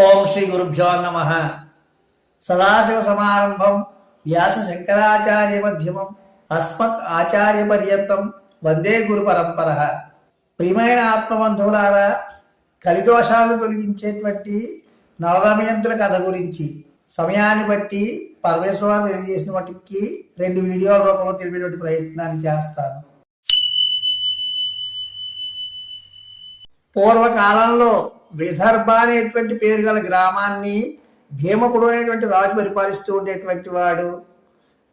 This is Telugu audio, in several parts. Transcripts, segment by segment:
ఓం శ్రీ గురుభ్యో నమ. సదాశివ సమారంభం. వ్యాస శంకరాచార్య మధ్యమం. అస్మత్ ఆచార్య పర్యంతం. వందే గురు పరంపర. ప్రియమైన ఆత్మబంధువులారా కలిదోషాలను తొలగించేటువంటి నలదమయంతుల కథ గురించి సమయాన్ని బట్టి పరమేశ్వరాలు తెలియజేసిన వాటికి రెండు వీడియోల రూపంలో తెలిపేటువంటి ప్రయత్నాన్ని చేస్తాను. పూర్వకాలంలో విదర్భ అనేటువంటి పేరు గల గ్రామాన్ని భీమకుడు అనేటువంటి రాజు పరిపాలిస్తూ ఉండేటువంటి వాడు.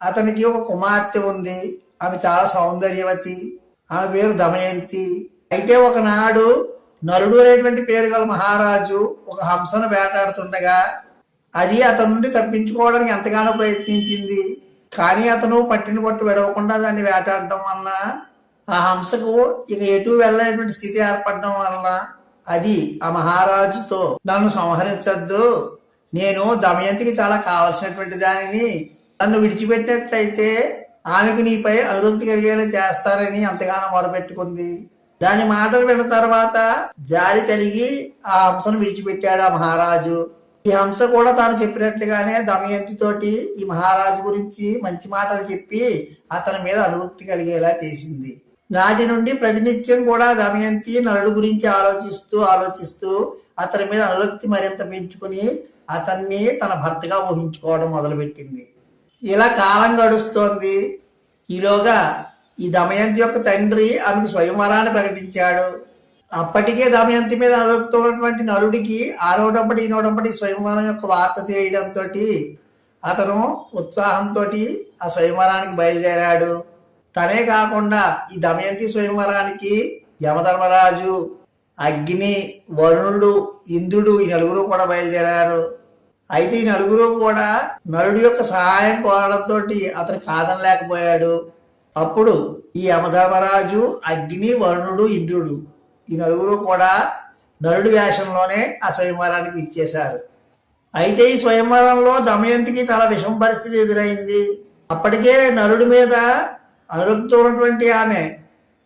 అతనికి ఒక కుమార్తె ఉంది. ఆమె చాలా సౌందర్యవతి. ఆమె పేరు దమయంతి. అయితే ఒకనాడు నరుడు అనేటువంటి పేరు గల మహారాజు ఒక హంసను వేటాడుతుండగా అది అతని నుండి తప్పించుకోవడానికి ఎంతగానో ప్రయత్నించింది. కానీ అతను పట్టిన పట్టు విడవకుండా దాన్ని వేటాడటం వలన ఆ హంసకు ఇక ఎటు వెళ్ళలేటువంటి స్థితి ఏర్పడడం వలన అది ఆ మహారాజుతో నన్ను సంహరించద్దు. నేను దమయంతికి చాలా కావలసినటువంటి దానిని నన్ను విడిచిపెట్టినట్లయితే ఆమెకు నీపై అనురక్తి కలిగేలా చేస్తారని అంతగానో మొరపెట్టుకుంది. దాని మాటలు విన్న తర్వాత జాలి కలిగి ఆ హంసను విడిచిపెట్టాడు ఆ మహారాజు. ఈ హంస కూడా తాను చెప్పినట్టుగానే దమయంతి తోటి ఈ మహారాజు గురించి మంచి మాటలు చెప్పి అతని మీద అనురక్తి కలిగేలా చేసింది. నాటి నుండి ప్రతినిత్యం కూడా దమయంతి నలుడు గురించి ఆలోచిస్తూ ఆలోచిస్తూ అతని మీద అనురక్తి మరింత పెంచుకుని అతన్ని తన భర్తగా ఊహించుకోవడం మొదలుపెట్టింది. ఇలా కాలం గడుస్తోంది. ఈలోగా ఈ దమయంతి యొక్క తండ్రి ఆమెకు స్వయంవరాన్ని ప్రకటించాడు. అప్పటికే దమయంతి మీద అనురక్తి ఉన్నటువంటి నలుడికి ఆరోటప్పటి ఈనోటప్పటి స్వయంవరం యొక్క వార్త తెలియడంతో అతను ఉత్సాహంతో ఆ స్వయంవరానికి బయలుదేరాడు. తనే కాకుండా ఈ దమయంతి స్వయంవరానికి యమధర్మరాజు అగ్ని వరుణుడు ఇంద్రుడు ఈ నలుగురు కూడా బయలుదేరారు. అయితే ఈ నలుగురు కూడా నలుడి యొక్క సహాయం కోరడంతో అతను కాదనలేకపోయాడు. అప్పుడు ఈ యమధర్మరాజు అగ్ని వరుణుడు ఇంద్రుడు ఈ నలుగురు కూడా నరుడి వేషంలోనే ఆ స్వయంవరానికి ఇచ్చేశారు అయితే ఈ స్వయంవరంలో దమయంతికి చాలా విషమ పరిస్థితి ఎదురైంది. అప్పటికే నరుడి మీద అనురక్తితో ఉన్నటువంటి ఆమె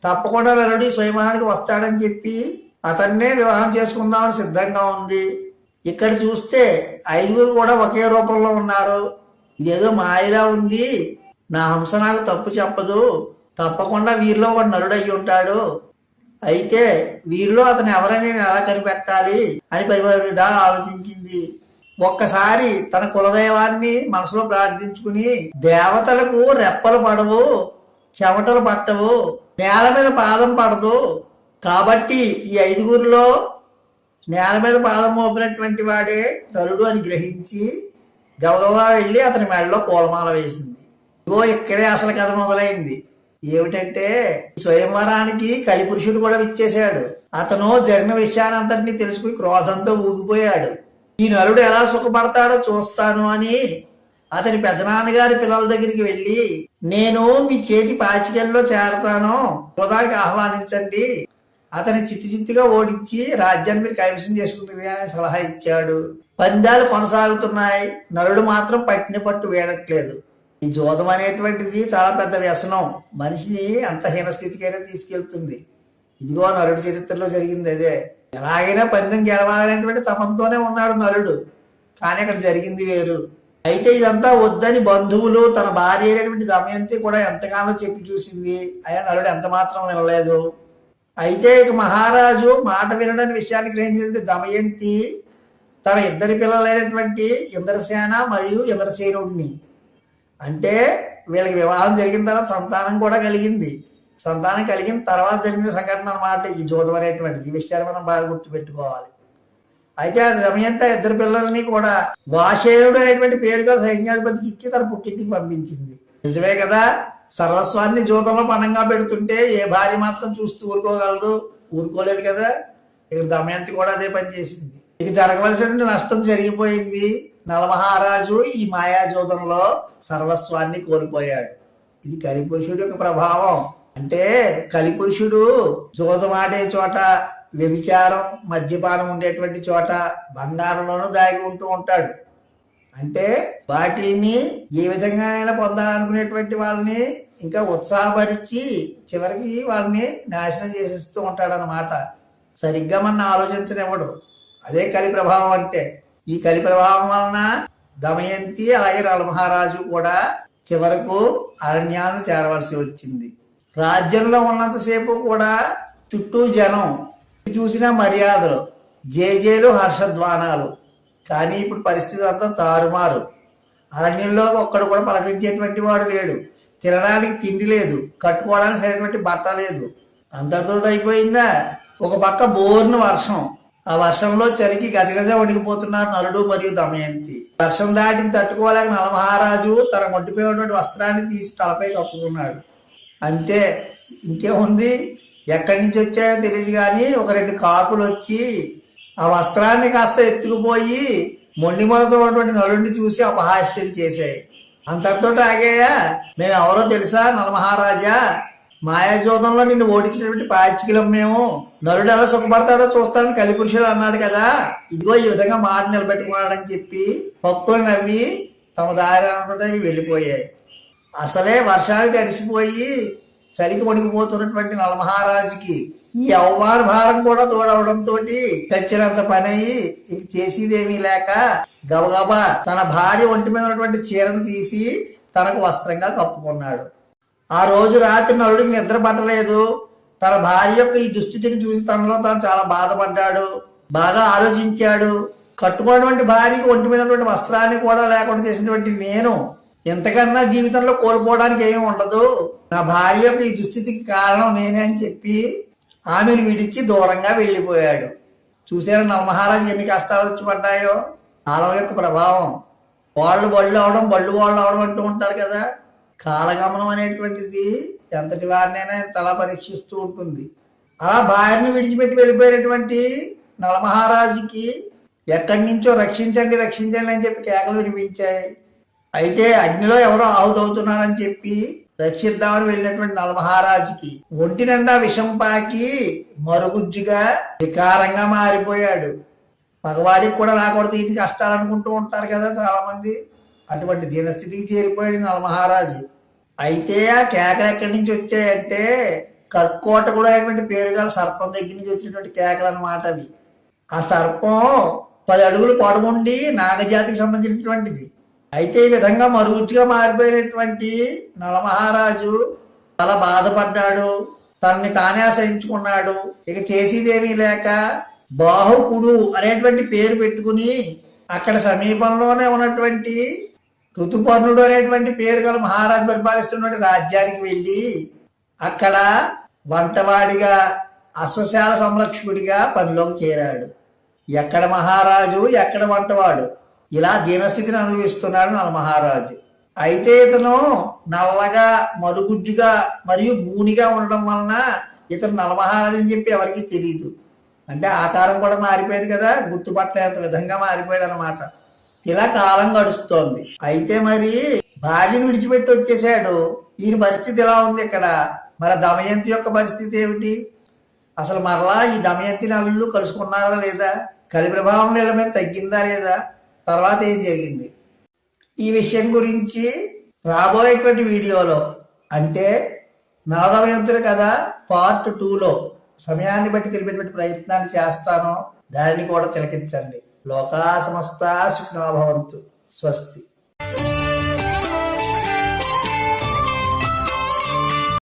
తప్పకుండా నరుడి స్వయమానానికి వస్తాడని చెప్పి అతన్నే వివాహం చేసుకుందామని సిద్ధంగా ఉంది. ఇక్కడ చూస్తే ఐదుగురు కూడా ఒకే రూపంలో ఉన్నారు. ఇదేదో మాయలా ఉంది. నా హంస నాకు తప్పు చెప్పదు. తప్పకుండా వీరిలో వాడు నరుడయ్యి ఉంటాడు. అయితే వీరిలో అతను ఎవరని నేను ఎలా కనిపెట్టాలి అని పరివారి విధాలు ఆలోచించింది. ఒక్కసారి తన కులదైవాన్ని మనసులో ప్రార్థించుకుని దేవతలకు రెప్పలు పడవు. చెమటలు పట్టవు నేల మీద పాదం పడదు. కాబట్టి ఈ ఐదుగురిలో నేల మీద పాదం మోపినటువంటి వాడే నలుడు అని గ్రహించి గబగబా వెళ్ళి అతని మెడలో పూలమాల వేసింది. ఇగో ఇక్కడే అసలు కథ మొదలైంది. ఏమిటంటే స్వయంవరానికి కలిపురుషుడు కూడా విచ్చేశాడు. అతను జరిగిన విషయానంతటినీ తెలుసుకుని క్రోధంతో ఊగిపోయాడు. ఈ నలుడు ఎలా సుఖపడతాడో చూస్తాను అని అతని పెదనాన్నగారి పిల్లల దగ్గరికి వెళ్ళి నేను మీ చేతి పాచికల్లో చేరతాను. హోదాకి ఆహ్వానించండి. అతని చిత్తు చిత్తుగా ఓడించి రాజ్యాన్ని మీరు కైవసం చేసుకుంటుంది అని సలహా ఇచ్చాడు. పందాలు కొనసాగుతున్నాయి. నరుడు మాత్రం పట్టిన పట్టు వేయట్లేదు ఈ జోదం అనేటువంటిది చాలా పెద్ద వ్యసనం. మనిషిని అంత హీనస్థితికైనా తీసుకెళ్తుంది. ఇదిగో నరుడి చరిత్రలో జరిగింది అదే. ఎలాగైనా పందెం గెలవాలనేటువంటి తపంతోనే ఉన్నాడు నరుడు. కానీ అక్కడ జరిగింది వేరు. అయితే ఇదంతా వద్దని బంధువులు తన భార్య అయినటువంటి దమయంతి కూడా ఎంతగానో చెప్పి చూసింది. అయినా నలుడు ఎంత మాత్రం వినలేదు. అయితే ఇక మహారాజు మాట వినడానికి విషయాన్ని గ్రహించినటువంటి దమయంతి తన ఇద్దరి పిల్లలైనటువంటి ఇంద్రసేన మరియు ఇంద్రసేనుడిని అంటే వీళ్ళకి వివాహం జరిగిన తర్వాత సంతానం కూడా కలిగింది. సంతానం కలిగిన తర్వాత జరిగిన సంఘటన అన్నమాట ఈ జోదం అనేటువంటిది. ఈ విషయాన్ని మనం బాగా గుర్తుపెట్టుకోవాలి. అయితే ఆ సమయంతా ఇద్దరు పిల్లల్ని కూడా వాషేయుడు అనేటువంటి పేరుగా సైన్యాధిపతికి ఇచ్చి తన పుట్టింటికి పంపించింది. నిజమే కదా? సర్వస్వాన్ని జూతంలో పణంగా పెడుతుంటే ఏ భార్య మాత్రం చూస్తూ ఊరుకోగలదు? ఊరుకోలేదు కదా? ఇక్కడ దమయంతి కూడా అదే పని చేసింది. ఇక జరగవలసినటువంటి నష్టం జరిగిపోయింది. నలమహారాజు ఈ మాయాజూతంలో సర్వస్వాన్ని కోల్పోయాడు. ఇది కలిపురుషుడి యొక్క ప్రభావం. అంటే కలిపురుషుడు జోదమాడే చోట వ్యభిచారం మద్యపానం ఉండేటువంటి చోట బంగారంలోనూ దాగి ఉంటూ ఉంటాడు. అంటే వాటిని ఏ విధంగా అయినా పొందాలనుకునేటువంటి వాళ్ళని ఇంకా ఉత్సాహపరిచి చివరికి వాళ్ళని నాశనం చేసేస్తూ ఉంటాడనమాట సరిగ్గా మన ఆలోచించనివ్వడు. అదే కలి ప్రభావం అంటే ఈ కలి ప్రభావం వలన దమయంతి అలాగే నలమహారాజు కూడా చివరకు అరణ్యాలను చేరవలసి వచ్చింది. రాజ్యంలో ఉన్నంతసేపు కూడా చుట్టూ జనం చూసిన మర్యాదలు. జేజేలు హర్షధ్వానాలు. కానీ ఇప్పుడు పరిస్థితి అంతా తారుమారు. అరణ్యంలో ఒక్కడు కూడా పలకరించేటువంటి వాడు లేడు. తినడానికి తిండి లేదు. కట్టుకోవడానికి సరైనటువంటి బట్ట లేదు. అంతటితో అయిపోయిందా? ఒక పక్క బోర్న వర్షం. ఆ వర్షంలో చలికి గజగజ వణికిపోతున్నారు నలుడు మరియు దమయంతి. వర్షం దాటిని తట్టుకోలేక నలమహారాజు తన ఒంటిపై ఉన్నటువంటి వస్త్రాన్ని తీసి తలపై కప్పుకున్నాడు. అంతే. ఇంకేముంది? ఎక్కడి నుంచి వచ్చాయో తెలియదు కానీ ఒక రెండు కాకులు వచ్చి ఆ వస్త్రాన్ని కాస్త ఎత్తుకుపోయి మొండి మొలతో ఉన్నటువంటి నలుడిని చూసి అపహాస్యం చేశాయి. అంతటితో ఆగాయా? మేము ఎవరో తెలుసా? నలమహారాజా మాయాజోదంలో నిన్ను ఓడించినటువంటి పాచికలం మేము. నరుడు ఎలా సుఖపడతాడో చూస్తానని కలిపురుషుడు అన్నాడు కదా. ఇదిగో ఈ విధంగా మాట నిలబెట్టుకున్నాడని చెప్పి భక్తులు నవ్వి తమ దారి వెళ్ళిపోయాయి. అసలే వర్షానికి తడిసిపోయి చలికి వణికిపోతున్నటువంటి నలమహారాజుకి ఈ అవమాన భారం కూడా తోడవడంతో చచ్చినంత పని అయ్యి ఇంక చేసేదేమీ లేక గబగబా తన భార్య ఒంటి మీద ఉన్నటువంటి చీరను తీసి తనకు వస్త్రంగా కప్పుకున్నాడు. ఆ రోజు రాత్రి నలుడికి నిద్ర పట్టలేదు. తన భార్య యొక్క ఈ దుస్థితిని చూసి తనలో తాను చాలా బాధపడ్డాడు. బాగా ఆలోచించాడు. కట్టుకున్నటువంటి భార్యకి ఒంటి మీద ఉన్నటువంటి వస్త్రాన్ని కూడా లేకుండా చేసినటువంటి నేను ఎంతకన్నా జీవితంలో కోల్పోవడానికి ఏమీ ఉండదు. నా భార్య యొక్క ఈ దుస్థితికి కారణం నేనే అని చెప్పి ఆమెను విడిచి దూరంగా వెళ్ళిపోయాడు. చూసారా నవమహారాజు ఎన్ని కష్టాలు వచ్చి పడ్డాయో? కాలం యొక్క ప్రభావం. వాళ్ళు బళ్ళు అవడం బళ్ళు వాళ్ళు అవడం అంటూ ఉంటారు కదా. కాలగమనం అనేటువంటిది ఎంతటి వారినైనా తల పరీక్షిస్తూ ఉంటుంది. అలా భార్యను విడిచిపెట్టి వెళ్ళిపోయినటువంటి నలమహారాజుకి ఎక్కడి నుంచో రక్షించండి రక్షించండి అని చెప్పి కేకలు వినిపించాయి. అయితే అగ్నిలో ఎవరో ఆహుతవుతున్నారని చెప్పి రక్షిద్దామని వెళ్ళినటువంటి నలమహారాజుకి ఒంటి నిండా విషం పాకి మరుగుజ్జుగా వికారంగా మారిపోయాడు. పగవాడికి కూడా రాకూడదు ఇన్ని కష్టాలు అనుకుంటూ ఉంటారు కదా చాలామంది. అటువంటి దీనస్థితికి చేరిపోయాడు నలమహారాజు. అయితే ఆ కేకలు ఎక్కడి నుంచి వచ్చాయంటే కర్కోట కూడా అయినటువంటి పేరు గల సర్పం దగ్గర నుంచి వచ్చినటువంటి కేకలు అన్నమాట అవి. ఆ సర్పం పది అడుగులు పొడవుండి నాగజాతికి సంబంధించినటువంటిది. అయితే ఈ విధంగా మరుగుజ్జుగా మారిపోయినటువంటి నలమహారాజు చాలా బాధపడ్డాడు. తనని తానే ఆశయించుకున్నాడు ఇక చేసేదేమీ లేక బాహుకుడు అనేటువంటి పేరు పెట్టుకుని అక్కడ సమీపంలోనే ఉన్నటువంటి ఋతుపర్ణుడు అనేటువంటి పేరు గల మహారాజు పరిపాలిస్తున్నటువంటి రాజ్యానికి వెళ్ళి అక్కడ వంటవాడిగా అశ్వశాల సంరక్షకుడిగా పనిలోకి చేరాడు. ఎక్కడ మహారాజు ఎక్కడ వంటవాడు? ఇలా దీనస్థితిని అనుభవిస్తున్నాడు నల మహారాజు అయితే ఇతను నల్లగా మరుగుజ్జుగా మరియు గూనిగా ఉండడం వలన ఇతను నలమహారాజు అని చెప్పి ఎవరికి తెలియదు అంటే ఆకారం కూడా మారిపోయింది కదా గుర్తుపట్టలేంత విధంగా మారిపోయాడు అనమాట ఇలా కాలం గడుస్తోంది. అయితే మరి భార్యను విడిచిపెట్టి వచ్చేసాడు ఈయన పరిస్థితి ఎలా ఉంది ఇక్కడ? మరి దమయంతి యొక్క పరిస్థితి ఏమిటి? అసలు మరలా ఈ దమయంతి నల్లు కలుసుకున్నారా లేదా? కలి ప్రభావం వీళ్ళ మీద తగ్గిందా లేదా? తర్వాత ఏం జరిగింది? ఈ విషయం గురించి రాబోయేటువంటి వీడియోలో అంటే నలదమయంతుడు కదా పార్ట్ టూలో సమయాన్ని బట్టి తెలిపేటువంటి ప్రయత్నాన్ని చేస్తాను దానిని కూడా తిలకించండి. లోకా సమస్త సుఖినోభవంతు స్వస్తి.